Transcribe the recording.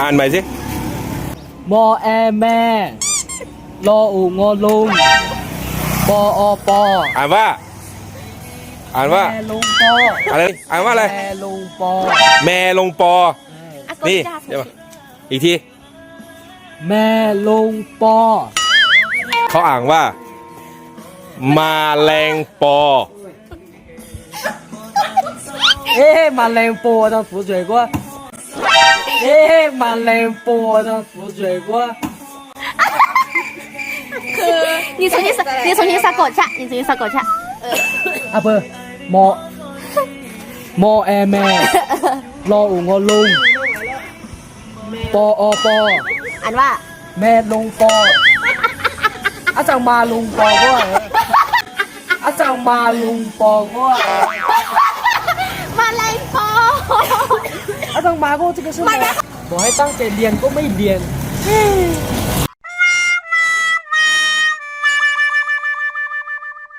อ่านใหม่สิมอแอแม่รออูงอลุงปออปออ่านว่า อ่านว่า แม่ลุงปออะไร อ่านว่าอะไร แม่ลุงปอแม่ลงปอนี่เดี๋ยวอีกทีแม่ลุงปอเขาอ่านว่า มาแรงปอ เอ๊ะมาแรงปอต้องผู้สวยกว่า ะมาแรงปอต้อง浮水锅你重新撒，你重新撒狗下，你重新撒狗下。 อ่ะเบอร์มอมอแอแม่รออูงอลุงปออปอ 俺ว่า แม่ลุงปออาจังมาลุงปอก็อาจังมาลุงปอก็ 上马过这个是。买呀！我还当给脸都没脸。